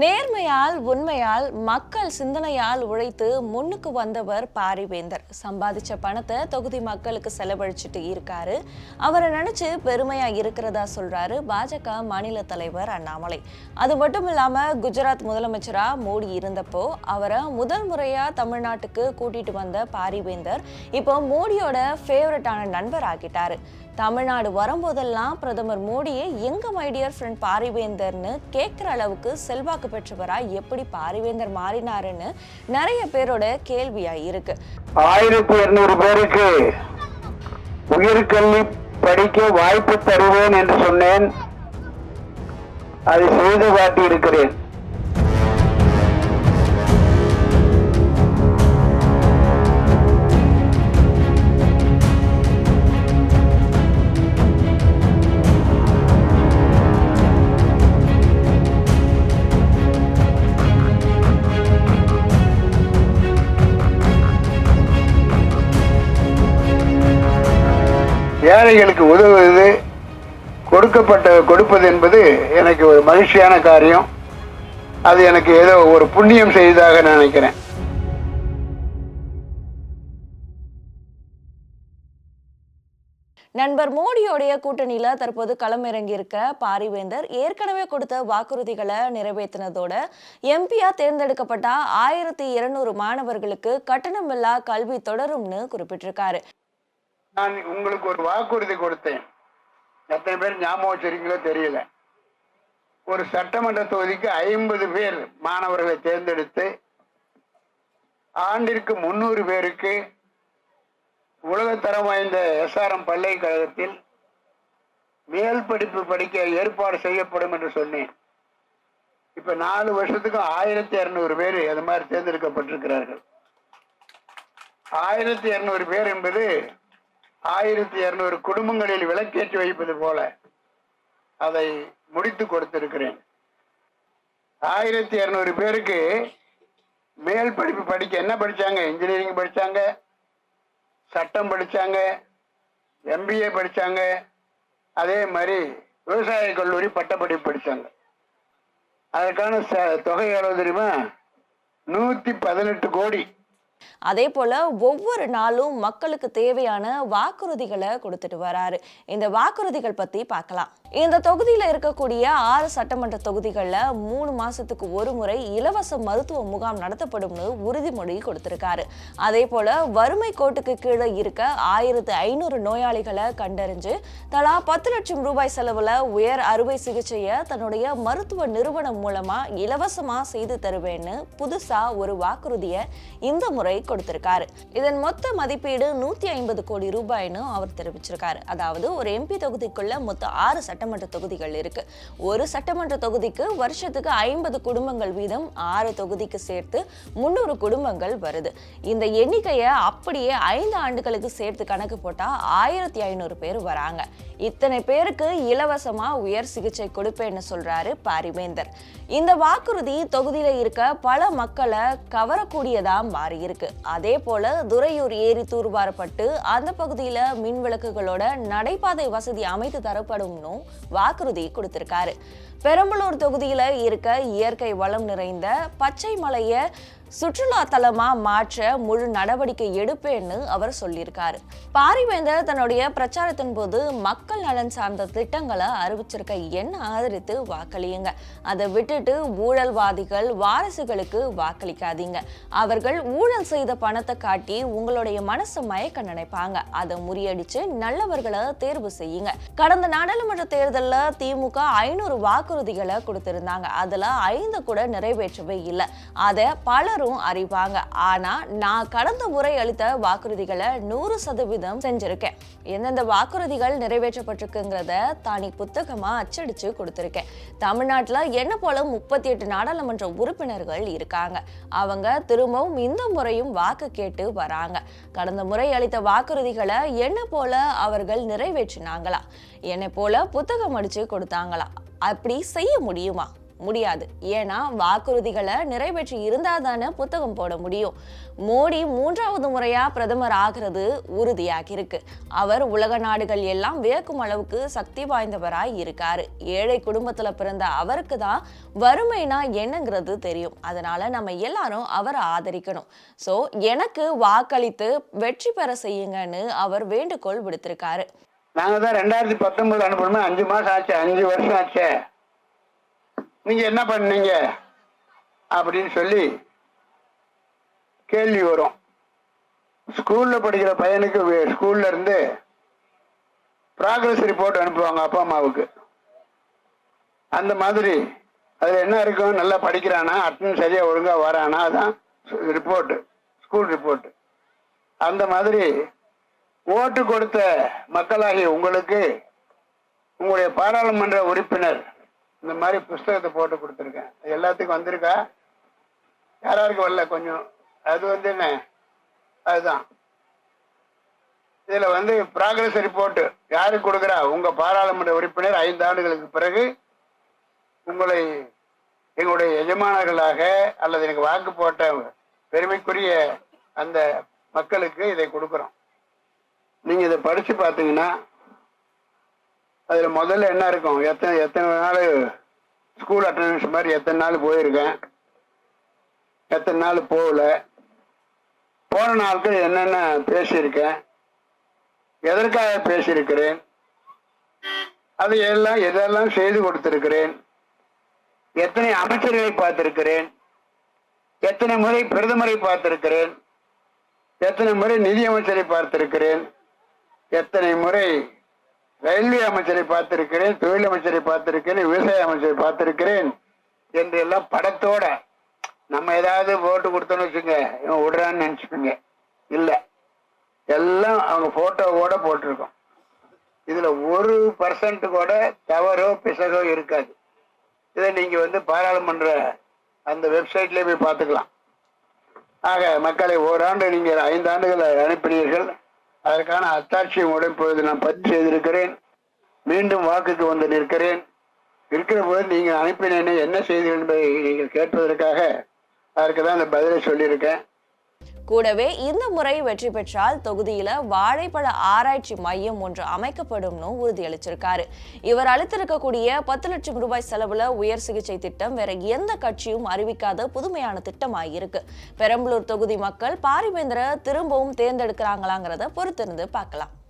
நேர்மையால் உண்மையால் மக்கள் சிந்தனையால் உழைத்து முன்னுக்கு வந்தவர் பாரிவேந்தர். சம்பாதிச்ச பணத்தை தொகுதி மக்களுக்கு செலவழிச்சிட்டு இருக்காரு. அவரை நினைச்சு பெருமையா இருக்கிறதா சொல்றாரு பாஜக மாநில தலைவர் அண்ணாமலை. அது மட்டும் இல்லாம குஜராத் முதலமைச்சரா மோடி இருந்தப்போ அவரை முதல் முறையா தமிழ்நாட்டுக்கு கூட்டிட்டு வந்த பாரிவேந்தர் இப்போ மோடியோட ஃபேவரட்டான நண்பர் ஆகிட்டாரு தமிழ்நாடு வரும்போதெல்லாம் பிரதமர் மோடியை எங்க மைடியர் ஃப்ரெண்ட் பாரிவேந்தர்னு கேட்குற அளவுக்கு செல்வாக்கு பெற்றவரா எப்படி பாரிவேந்தர் மாறினாருன்னு நிறைய பேரோட கேள்வியா இருக்கு. ஆயிரத்தி இருநூறு பேருக்கு உயிர்கல்வி படிக்க வாய்ப்பு தருவேன் என்று சொன்னேன். அதை செய்து காட்டி ஏழைகளுக்கு உதவுவது கொடுக்கப்பட்ட கொடுப்பது என்பது எனக்கு ஒரு மகிழ்ச்சியான காரியம். அது எனக்கு ஏதோ ஒரு புண்ணியம் செய்ததாக நான் நினைக்கிறேன். நண்பர் மோடியோடைய கூட்டணியில தற்போது களமிறங்கி இருக்க பாரிவேந்தர் ஏற்கனவே கொடுத்த வாக்குறுதிகளை நிறைவேற்றினதோட எம்பியா தேர்ந்தெடுக்கப்பட்ட ஆயிரத்தி இருநூறு மாணவர்களுக்கு கட்டணமில்லா கல்வி தொடரும்னு குறிப்பிட்டிருக்காரு. நான் உங்களுக்கு ஒரு வாக்குறுதி கொடுத்தேன். எத்தனை பேர் ஞாபகம் வச்சிருக்கீங்களோ தெரியல. ஒரு சட்டமன்ற தொகுதிக்கு ஐம்பது பேர் மாணவர்களை தேர்ந்தெடுத்து ஆண்டிற்கு முன்னூறு பேருக்கு உலகத்தரம் வாய்ந்த எஸ்ஆர்எம் பல்கலைக்கழகத்தில் மேல் படிப்பு படிக்க ஏற்பாடு செய்யப்படும் என்று சொன்னேன். இப்ப நாலு வருஷத்துக்கும் ஆயிரத்தி இருநூறு பேர் அது மாதிரி தேர்ந்தெடுக்கப்பட்டிருக்கிறார்கள். ஆயிரத்தி இரநூறு பேர் என்பது ஆயிரத்தி இருநூறு குடும்பங்களில் விளக்கேற்றி வைப்பது போல அதை முடித்து கொடுத்திருக்கிறேன். ஆயிரத்தி இருநூறு பேருக்கு மேல் படிப்பு படிக்க என்ன படிச்சாங்க? இன்ஜினியரிங் படிச்சாங்க சட்டம் படித்தாங்க எம்பிஏ படித்தாங்க அதே மாதிரி விவசாய கல்லூரி பட்டப்படிப்பு படித்தாங்க அதற்கான ச- தொகை எவ்வளோ தெரியுமா? நூற்றி பதினெட்டு கோடி. அதே போல ஒவ்வொரு நாளும் மக்களுக்கு தேவையான வாக்குறுதிகளை கொடுத்துட்டு வராரு. இந்த வாக்குறுதிகள் பத்தி பார்க்கலாம். இந்த தொகுதியில இருக்கக்கூடிய ஆறு சட்டமன்ற தொகுதிகளில் மூணு மாசத்துக்கு ஒரு முறை இலவச மருத்துவ முகாம் நடத்தப்படும்னு உறுதிமொழி கொடுத்திருக்காரு. அதே போல வறுமை கோட்டுக்கு கீழே இருக்க ஆயிரத்து ஐநூறு நோயாளிகளை கண்டறிஞ்சு தலா பத்து லட்சம் ரூபாய் செலவுல உயர் அறுவை சிகிச்சையை தன்னுடைய மருத்துவ நிறுவனம் மூலமா இலவசமா செய்து தருவேன்னு புதுசா ஒரு வாக்குறுதியை இந்த முறை முறை கொடுத்திருக்காரு. இதன் மொத்த மதிப்பீடு நூத்தி ஐம்பது கோடி ரூபாய்னு அவர் தெரிவிச்சிருக்காரு. அதாவது ஒரு எம்பி தொகுதிக்குள்ள மொத்தம் ஆறு சட்டமன்ற தொகுதிகள் இருக்கு. ஒரு சட்டமன்ற தொகுதிக்கு வருஷத்துக்கு ஐம்பது குடும்பங்கள் வீதம் ஆறு தொகுதிக்கு சேர்த்து முன்னூறு குடும்பங்கள் வருது. இந்த எண்ணிக்கையை அப்படியே ஐந்து ஆண்டுகளுக்கு சேர்த்து கணக்கு போட்டா ஆயிரத்தி ஐநூறு பேர் வராங்க. இத்தனை பேருக்கு இலவசமா உயர் சிகிச்சை கொடுப்பேன்னு சொல்றாரு பாரிவேந்தர். இந்த வாக்குறுதி தொகுதியில இருக்க பல மக்களை கவரக்கூடியதா மாறியிருக்கு. இருக்கு. அதே போல துறையூர் ஏரி தூர்வாரப்பட்டு அந்த பகுதியில மின் விளக்குகளோட நடைபாதை வசதி அமைத்து தரப்படும்னு வாக்குறுதி கொடுத்திருக்காரு. பெரம்பலூர் தொகுதியில இருக்க இயற்கை வளம் நிறைந்த பச்சை மலையை சுற்றுலா தலமா மாற்ற முழு நடவடிக்கை எடுப்பேன்னு அவர் சொல்லியிருக்காரு. பாரிவேந்தர் தன்னுடைய பிரச்சாரத்தின் போது மக்கள் நலன் சார்ந்த திட்டங்களை அறிவிச்சிருக்க என்ன ஆதரித்து வாக்களியுங்க? அதை விட்டுட்டு ஊழல்வாதிகள் வாரிசுகளுக்கு வாக்களிக்காதீங்க. அவர்கள் ஊழல் செய்த பணத்தை காட்டி உங்களுடைய மனசை மயக்க நினைப்பாங்க. அதை முறியடிச்சு நல்லவர்களை தேர்வு செய்யுங்க. கடந்த நாடாளுமன்ற தேர்தலில் திமுக ஐநூறு வாக்குறுதிகளை கொடுத்திருந்தாங்க. அதுல ஐந்து கூட நிறைவேற்றவே இல்லை. அதை எல்லாரும் அறிவாங்க. ஆனா நான் கடந்த முறை அளித்த வாக்குறுதிகளை நூறு சதவீதம் செஞ்சிருக்கேன். எந்தெந்த வாக்குறுதிகள் நிறைவேற்றப்பட்டிருக்குங்கிறத தானி புத்தகமா அச்சடிச்சு கொடுத்திருக்கேன். தமிழ்நாட்டுல என்ன போல முப்பத்தி எட்டு நாடாளுமன்ற உறுப்பினர்கள் இருக்காங்க. அவங்க திரும்பவும் இந்த முறையும் வாக்கு கேட்டு வராங்க. கடந்த முறை அளித்த வாக்குறுதிகளை என்ன போல அவர்கள் நிறைவேற்றினாங்களா? என்னை போல புத்தகம் அடிச்சு கொடுத்தாங்களா? அப்படி செய்ய முடியுமா? முடியாது. ஏன்னா வாக்குறுதிகளை நிறைவேற்றி இருந்தால் தானே புத்தகம் போட முடியும். மோடி மூன்றாவது முறையா பிரதமர் ஆகிறது உறுதியாகி இருக்கு. அவர் உலக நாடுகள் எல்லாம் வியக்கும் அளவுக்கு சக்தி வாய்ந்தவராய் இருக்காரு. ஏழை குடும்பத்துல பிறந்த அவருக்கு தான் வறுமைனா என்னங்கிறது தெரியும். அதனால நம்ம எல்லாரும் அவரை ஆதரிக்கணும். சோ எனக்கு வாக்களித்து வெற்றி பெற செய்யுங்கன்னு அவர் வேண்டுகோள் விடுத்திருக்காரு. நாங்கள் தான் ரெண்டாயிரத்தி பத்தொன்பது அனுப்பணுமே? அஞ்சு மாதம் ஆச்சு அஞ்சு வருஷம் ஆச்சு. நீங்க என்ன பண்ணீங்க? அப்படின்னு சொல்லி கேள்வி வரும். ஸ்கூல்ல படிக்கிற பையனுக்கு ஸ்கூல்ல இருந்து ப்ராக்ரஸ் ரிப்போர்ட் அனுப்புவாங்க அப்பா அம்மாவுக்கு. அந்த மாதிரி அதுல என்ன இருக்கும் நல்லா படிக்கிறானா? அட்டன் சரியா ஒழுங்கா வரானா? அதான் ரிப்போர்ட் ஸ்கூல் ரிப்போர்ட் அந்த மாதிரி ஓட்டு கொடுத்த மக்களாகிய உங்களுக்கு உங்களுடைய பாராளுமன்ற உறுப்பினர் இந்த மாதிரி புஸ்தகத்தை போட்டு கொடுத்துருக்கேன். அது எல்லாத்துக்கும் வந்திருக்கா? யாராருக்கு வரல கொஞ்சம்? அது வந்து என்ன? அதுதான். இதில் வந்து ப்ராக்ரஸ் ரிப்போர்ட் யாருக்கு கொடுக்குறா? உங்கள் பாராளுமன்ற உறுப்பினர் ஐந்து ஆண்டுகளுக்கு பிறகு உங்களை எங்களுடைய எஜமானர்களாக அல்லது எனக்கு வாக்கு போட்ட பெருமைக்குரிய அந்த மக்களுக்கு இதை கொடுக்குறோம். நீங்கள் இதை படித்து பார்த்தீங்கன்னா அதுல முதல்ல என்ன இருக்கும்? எத்தனை எத்தனை நாள் ஸ்கூல் அட்டண்டன்ஸ் மாதிரி எத்தனை நாள் போயிருக்கேன்? எத்தனை நாள் போகல? போன நாட்கள் என்னென்ன பேசியிருக்கேன்? எதற்காக பேசியிருக்கிறேன்? அது எல்லாம் எதெல்லாம் செய்து கொடுத்திருக்கிறேன்? எத்தனை அமைச்சர்களை பார்த்திருக்கிறேன்? எத்தனை முறை பிரதமரை பார்த்திருக்கிறேன்? எத்தனை முறை நிதியமைச்சரை பார்த்திருக்கிறேன்? எத்தனை முறை ரயில்வே அமைச்சரை பார்த்திருக்கிறேன் தொழில் அமைச்சரை பார்த்திருக்கிறேன் விவசாய அமைச்சரை பார்த்திருக்கிறேன் என்று எல்லாம் படத்தோட நம்ம ஏதாவது போட்டு கொடுத்தோன்னு வச்சுங்க இவன் விடுறான்னு நினைச்சுக்கோங்க. இல்லை. எல்லாம் அவங்க போட்டோவோட போட்டிருக்கோம். இதுல ஒரு பர்சன்ட் கூட தவறோ பிசகோ இருக்காது. இதை நீங்க வந்து பாராளுமன்ற அந்த வெப்சைட்லேயே போய் பார்த்துக்கலாம். ஆக மக்களை ஓராண்டு நீங்கள் ஐந்து ஆண்டுகளை அனுப்பினீர்கள். அதற்கான அத்தாட்சியை உடைப்பொழுது நான் பதிவு செய்திருக்கிறேன். மீண்டும் வாக்குக்கு வந்து நிற்கிறேன். இருக்கிற போது நீங்கள் அனுப்பினேன்னு என்ன செய்தீர்கள் என்பதை நீங்கள் கேட்பதற்காக அதற்கு தான் அந்த பதிலை சொல்லியிருக்கேன். கூடவே இந்த முறை வெற்றி பெற்றால் தொகுதியில வாழைப்பழ ஆராய்ச்சி மையம் ஒன்று அமைக்கப்படும்னு உறுதியளிச்சிருக்காரு. இவர் அளித்திருக்கக்கூடிய பத்து லட்சம் ரூபாய் செலவுல உயர் சிகிச்சை திட்டம் வேற எந்த கட்சியும் அறிவிக்காத புதுமையான திட்டமாயிருக்கு. பெரம்பலூர் தொகுதி மக்கள் பாரிவேந்தரை திரும்பவும் தேர்ந்தெடுக்கிறாங்களாங்கிறத பொறுத்திருந்து பார்க்கலாம்.